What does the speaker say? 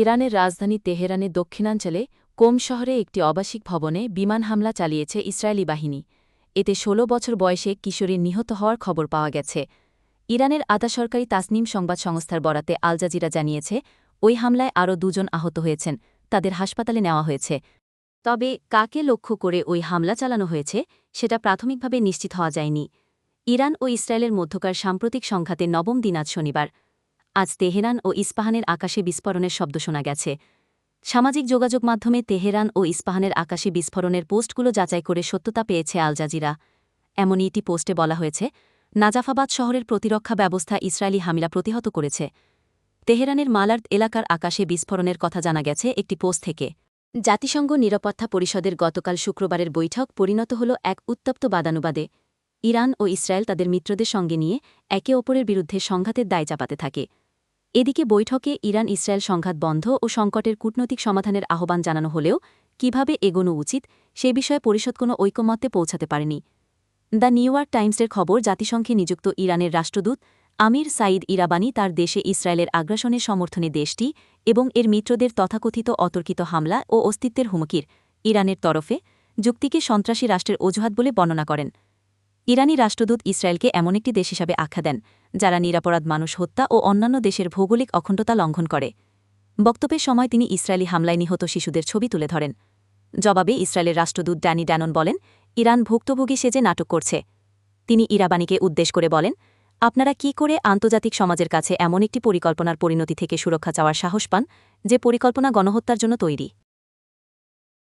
ইরানের রাজধানী তেহরানের দক্ষিণাঞ্চলে কোম শহরে একটি আবাসিক ভবনে বিমান হামলা চালিয়েছে ইসরায়েলি বাহিনী। এতে ১৬ বছর বয়সে কিশোরীর নিহত হওয়ার খবর পাওয়া গেছে। ইরানের আধা সরকারি তাসনিম সংবাদ সংস্থার বরাতে আল জাজিরা জানিয়েছে, ওই হামলায় আরও দুজন আহত হয়েছেন, তাদের হাসপাতালে নেওয়া হয়েছে। তবে কাকে লক্ষ্য করে ওই হামলা চালানো হয়েছে, সেটা প্রাথমিকভাবে নিশ্চিত হওয়া যায়নি। ইরান ও ইসরায়েলের মধ্যকার সাম্প্রতিক সংঘাতে নবম দিন আজ শনিবার। আজ তেহরান ও ইস্পাহানের আকাশে বিস্ফোরণের শব্দ শোনা গেছে। সামাজিক যোগাযোগ মাধ্যমে তেহরান ও ইস্পাহানের আকাশে বিস্ফোরণের পোস্টগুলো যাচাই করে সত্যতা পেয়েছে আল জাজিরা। এমনই একটি পোস্টে বলা হয়েছে, নাজাফাবাদ শহরের প্রতিরক্ষা ব্যবস্থা ইসরায়েলি হামিলা প্রতিহত করেছে। তেহরানের মালার্দ এলাকার আকাশে বিস্ফোরণের কথা জানা গেছে একটি পোস্ট থেকে। জাতিসংঘ নিরাপত্তা পরিষদের গতকাল শুক্রবারের বৈঠক পরিণত হল এক উত্তপ্ত বাদানুবাদে। ইরান ও ইসরায়েল তাদের মিত্রদের সঙ্গে নিয়ে একে অপরের বিরুদ্ধে সংঘাতের দায় চাপাতে থাকে। এদিকে বৈঠকে ইরান ইসরায়েল সংঘাত বন্ধ ও সংকটের কূটনৈতিক সমাধানের আহ্বান জানানো হলেও কীভাবে এগোনো উচিত সে বিষয়ে পরিষদ কোনো ঐকমত্যে পৌঁছাতে পারেনি। দ্য নিউ ইয়র্ক টাইমসের খবর, জাতিসংঘে নিযুক্ত ইরানের রাষ্ট্রদূত আমির সাঈদ ইরাবানি তার দেশে ইসরায়েলের আগ্রাসনের সমর্থনে দেশটি এবং এর মিত্রদের তথাকথিত অতর্কিত হামলা ও অস্তিত্বের হুমকির ইরানের তরফে যুক্তিকে সন্ত্রাসী রাষ্ট্রের অজুহাত বলে বর্ণনা করেন। ইরানি রাষ্ট্রদূত ইসরায়েলকে এমন একটি দেশ হিসাবে আখ্যা দেন, যারা নিরাপরাধ মানুষ হত্যা ও অন্যান্য দেশের ভৌগোলিক অখণ্ডতা লঙ্ঘন করে। বক্তব্যের সময় তিনি ইসরায়েলি হামলায় নিহত শিশুদের ছবি তুলে ধরেন। জবাবে ইসরায়েলের রাষ্ট্রদূত ড্যানি ড্যানন বলেন, ইরান ভুক্তভোগী সেজে নাটক করছে। তিনি ইরাবানিকে উদ্দেশ করে বলেন, আপনারা কি করে আন্তর্জাতিক সমাজের কাছে এমন একটি পরিকল্পনার পরিণতি থেকে সুরক্ষা চাওয়ার সাহস পান, যে পরিকল্পনা গণহত্যার জন্য তৈরি?